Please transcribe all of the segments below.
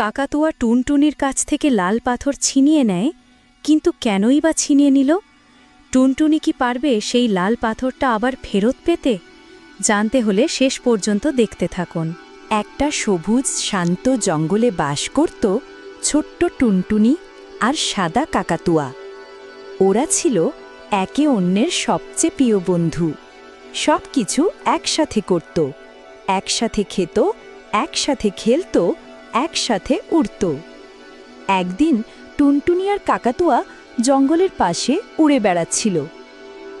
কাকাতুয়া টুনটুনির কাছ থেকে লাল পাথর ছিনিয়ে নেয়, কিন্তু কেনই বা ছিনিয়ে নিল? টুনটুনি কি পারবে সেই লাল পাথরটা আবার ফেরত পেতে? জানতে হলে শেষ পর্যন্ত দেখতে থাকুন। একটা সবুজ, শান্ত জঙ্গলে বাস করত ছোট্ট টুনটুনি আর সাদা কাকাতুয়া। ওরা ছিল একে অন্যের সবচেয়ে প্রিয় বন্ধু। সব কিছু একসাথে করত। একসাথে খেত, একসাথে খেলত একসাথে উড়ত। একদিন টুনটুনি আর কাকাতুয়া জঙ্গলের পাশে উড়ে বেড়াচ্ছিল।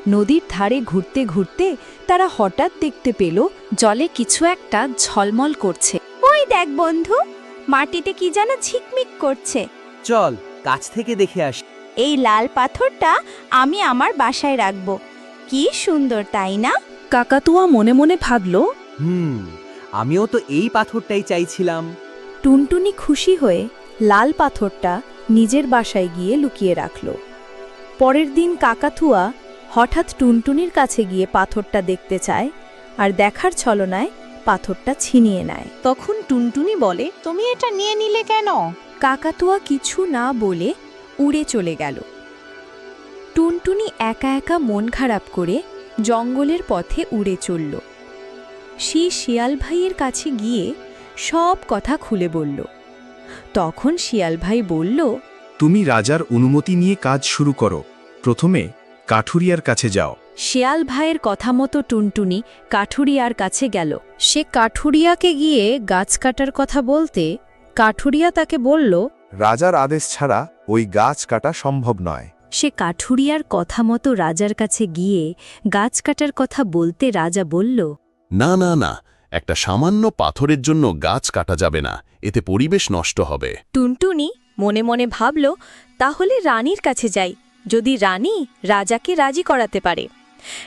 নদীর ধারে ঘুরতে ঘুরতে তারা হঠাৎ দেখতে পেল জলে কিছু একটা ঝলমল করছে। ওই দেখ বন্ধু মাটিতে কি যেন ঝিকমিক করছে? চল কাছ থেকে দেখে আসি। এই লাল পাথরটা আমি আমার বাসায় রাখব। কি সুন্দর তাই না? কাকাতুয়া মনে মনে ভাবল হুম আমিও তো এই পাথরটাই চাইছিলাম। টুনটুনি খুশি হয়ে লাল পাথরটা নিজের বাসায় গিয়ে লুকিয়ে রাখল। পরের দিন কাকাতুয়া হঠাৎ টুনটুনির কাছে গিয়ে পাথরটা দেখতে চায় আর দেখার ছলনায় পাথরটা ছিনিয়ে নেয়। তখন টুনটুনি বলে তুমি এটা নিয়ে নিলে কেন? কাকাতুয়া কিছু না বলে উড়ে চলে গেল। টুনটুনি একা একা মন খারাপ করে জঙ্গলের পথে উড়ে চলল। সে শিয়াল ভাইয়ের কাছে গিয়ে সব কথা খুলে বলল। তখন শিয়াল ভাই বলল তুমি রাজার অনুমতি নিয়ে কাজ শুরু করো। প্রথমে কাঠুরিয়ার কাছে যাও। শিয়াল ভাইয়ের কথা মতো টুনটুনি কাঠুরিয়ার কাছে গেল। সে কাঠুরিয়াকে গিয়ে গাছ কাটার কথা বলতে কাঠুরিয়া তাকে বলল রাজার আদেশ ছাড়া ওই গাছ কাটা সম্ভব নয়। সে কাঠুরিয়ার কথা মতো রাজার কাছে গিয়ে গাছ কাটার কথা বলতে রাজা বলল না না না একটা সামান্য পাথরের জন্য গাছ কাটা যাবে না এতে পরিবেশ নষ্ট হবে। টুনটুনি মনে মনে ভাবল তাহলে রানীর কাছে যাই যদি রানী রাজাকে রাজি করাতে পারে।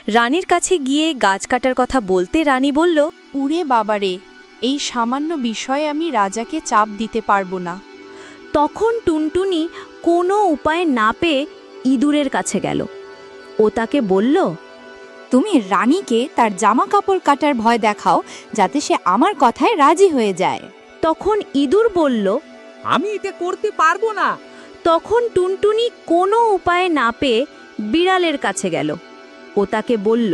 রানীর কাছে গিয়ে গাছ কাটার কথা বলতে রানী বলল উড়ে বাবারে এই সামান্য বিষয়ে আমি রাজাকে চাপ দিতে পারব না। তখন টুনটুনি কোনো উপায় না পেয়ে ইঁদুরের কাছে গেল। ও তাকে বলল তুমি রানীকে তার জামা কাপড় কাটার ভয় দেখাও যাতে সে আমার কথায় রাজি হয়ে যায়। তখন ইঁদুর বলল আমি এটা করতে পারব না। তখন টুনটুনি কোনো উপায় না পেয়ে বিড়ালের কাছে গেল। ও তাকে বলল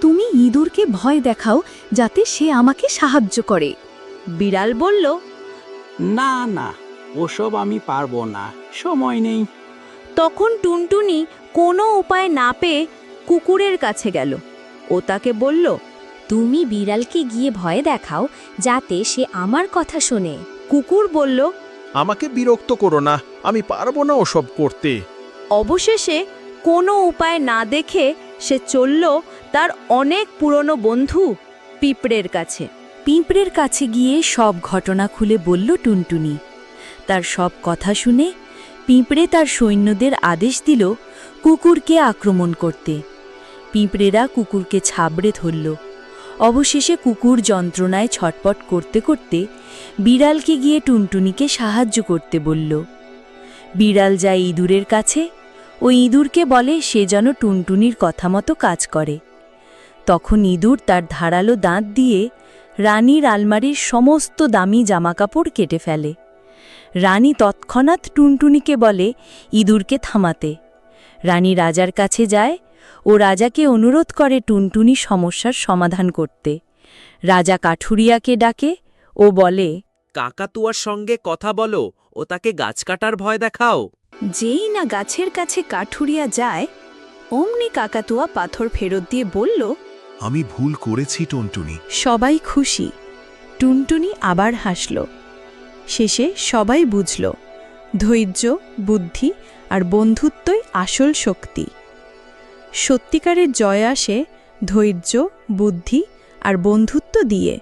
তুমি ইঁদুরকে ভয় দেখাও যাতে সে আমাকে সাহায্য করে। বিড়াল বলল না না ওসব আমি পারব না সময় নেই। তখন টুনটুনি কোনো উপায় না পেয়ে কুকুরের কাছে গেল। ও তাকে বলল তুমি বিড়ালকে গিয়ে ভয় দেখাও যাতে সে আমার কথা শোনে। কুকুর বলল আমাকে বিরক্ত করো না আমি পারব না ওসব করতে। অবশেষে কোনো উপায় না দেখে সে চলল তার অনেক পুরনো বন্ধু পিঁপড়ের কাছে। পিঁপড়ের কাছে গিয়ে সব ঘটনা খুলে বলল টুনটুনি। তার সব কথা শুনে পিঁপড়ে তার সৈন্যদের আদেশ দিল কুকুরকে আক্রমণ করতে। পিঁপড়েরা কুকুরকে ছাবড়ে ধরল। অবশেষে কুকুর যন্ত্রণায় ছটপট করতে করতে বিড়ালকে গিয়ে টুনটুনিকে সাহায্য করতে বলল, বিড়াল যায় ইঁদুরের কাছে, ও ইঁদুরকে বলে সে যেন টুনটুনির কথা মতো কাজ করে। তখন ইঁদুর তার ধারালো দাঁত দিয়ে রানীর আলমারির সমস্ত দামি জামাকাপড় কেটে ফেলে। রানী তৎক্ষণাৎ টুনটুনিকে বলে, ইঁদুরকে থামাতে। রানী রাজার কাছে যায় ও রাজাকে অনুরোধ করে টুনটুনি সমস্যার সমাধান করতে। রাজা কাঠুরিয়াকে ডাকে ও বলে কাকাতুয়ার সঙ্গে কথা বলো ও তাকে গাছ কাটার ভয় দেখাও। যেই না গাছের কাছে কাঠুরিয়া যায় অমনি কাকাতুয়া পাথর ফেরত দিয়ে বলল আমি ভুল করেছি টুনটুনি। সবাই খুশি। টুনটুনি আবার হাসল। শেষে সবাই বুঝল ধৈর্য বুদ্ধি আর বন্ধুত্বই আসল শক্তি। সত্যিকারের জয় আসে ধৈর্য বুদ্ধি আর বন্ধুত্ব দিয়ে।